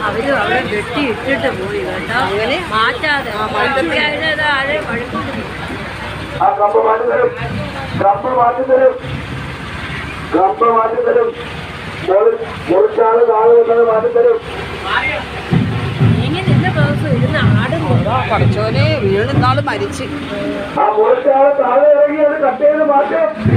അവർ അവിടെ വെട്ടി ഇട്ടിട്ട് പോയി കേട്ടോ. അങ്ങനെ? മാറ്റാതെ. ആരെ ഇങ്ങനെ ഇന്ന ദിവസം ഇരുന്ന് ആടുന്നു. പഠിച്ചോനെ വീണ് ഇന്നാൾ മരിച്ച്. ആ താഴെ ഇറങ്ങി അത് കട്ട് ചെയ്ത് മാറ്റും